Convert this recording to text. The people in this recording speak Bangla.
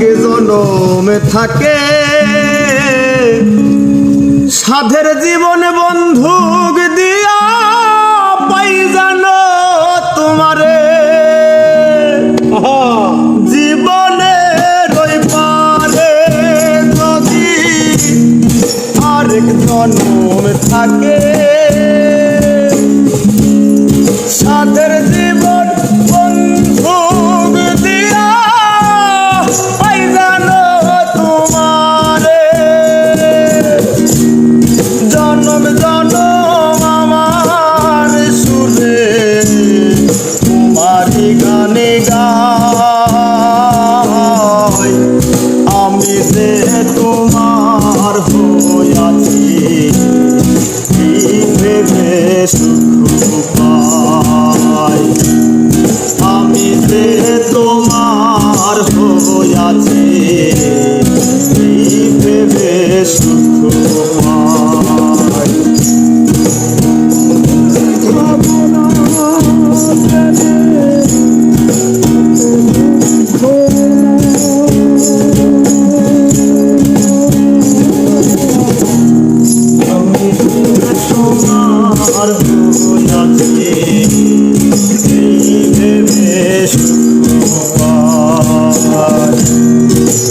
থাকে জনমে থাকে। সাধের জীবন বন্ধুক দিয়া পাই জানো তোমারে। জীবনে রই পারে যদি আরেক জন্ম থাকে। আমি যে তোমার হইয়াছি ভেবে সুখ